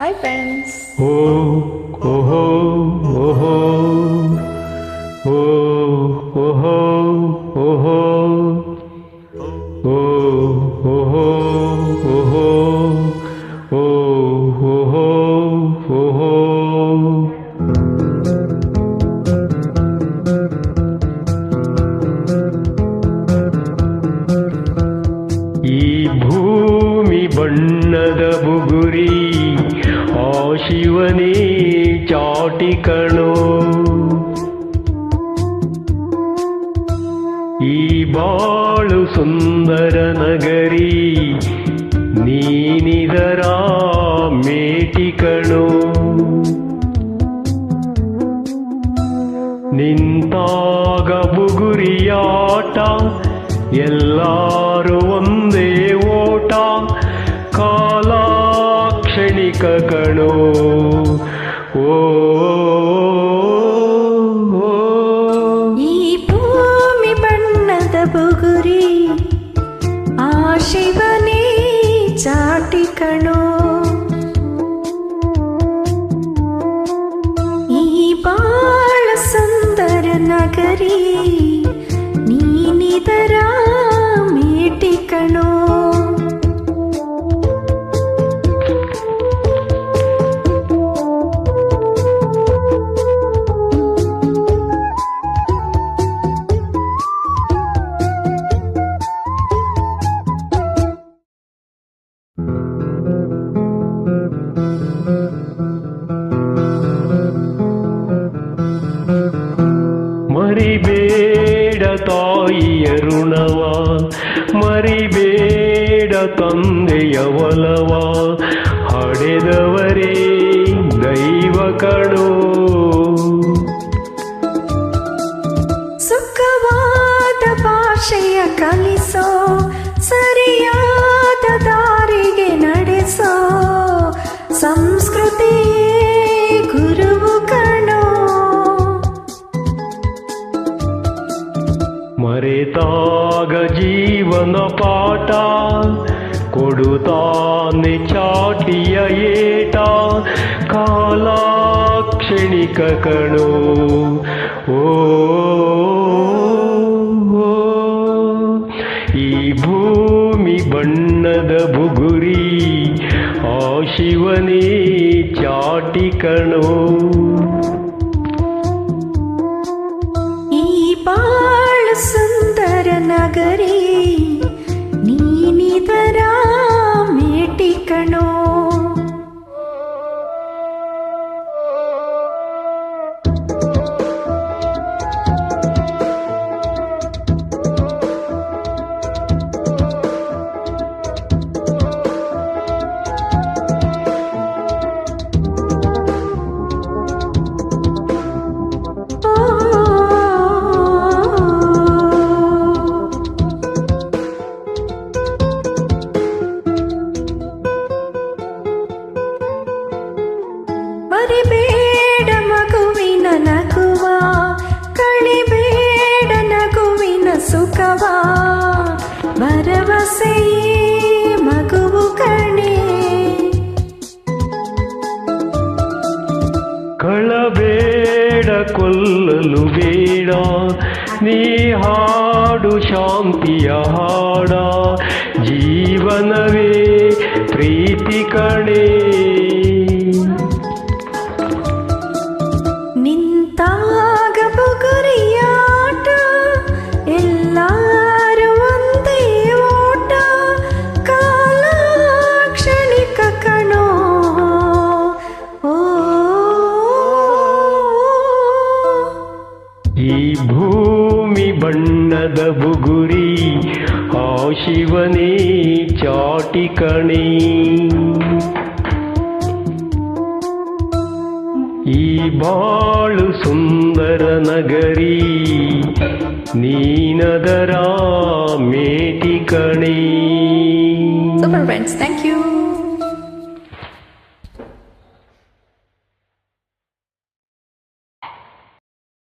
Hi friends ಓ ಓಹೋ ಓಹೋ ಓ ಓಹೋ ಓಹೋ ಓ ಓಹೋ ಓಹೋ ಓ ಓಹೋ ಓಹೋ ಈ ಭೂಮಿ ಬಣ್ಣದ ಬುಗುರಿ ಆ ಶಿವನೇ ಚಾಟಿ ಈ ಬಾಳು ಸುಂದರ ನಗರಿ, ನೀನಿದರ ಮೇಟಿ ನಿಂತಾಗ ಬುಗುರಿಯಾಟ, ಎಲ್ಲಾರು ಒಂದೇ ಓಟ ಕಾಲ ಕ್ಷಣಿಕ ಕಣೋ. വായിക്കണോ ഈ ബാളസുന്ദര നഗരി നീ നിതരാ ಮರಿಬೇಡ ತಾಯಿಯ ಋಣವ, ಮರಿಬೇಡ ತಂದೆಯ ಒಲವ. ಹಡೆದವರೇ ದೈವ ಕಣೋ. ಸುಖವಾದ ಭಾಷೆಯ ಕಲಿಸೋ, ಸರಿಯಾದ ದಾರಿಗೆ ನಡೆಸೋ ಸಂಸ್ಕೃತಿಯೇ ಮರೆತಾಗ ಜೀವನ ಪಾಠ ಕೊಡುತ್ತಾನೆ ಚಾಟಿಯ ಏಟ ಕಾಲ ಕ್ಷಣಿಕ ಕಣೋ. ಓ, ಈ ಭೂಮಿ ಬಣ್ಣದ ಬುಗುರಿ ಆ ಶಿವನೇ ಚಾಟಿ ಕಣೋ. ಸುಖವ ಭರವಸೆಯೇ ಮಗುವು ಕಣೆ ಕಳಬೇಡ ಕೊಲ್ಲಲು ಬೇಡ ನೀ ಹಾಡು ಶಾಂತಿಯ ಹಾಡ ಜೀವನವೇ ಪ್ರೀತಿ ಕಣೆ ಬುಗುರಿ ಆ ಶಿವನೇ ಚಾಟಿ ಕಣಿ. ಈ ಬಾಳು ಸುಂದರ ನಗರಿ, ನೀನದರ ಮೇಟಿ ಕಣಿ. Super friends thank you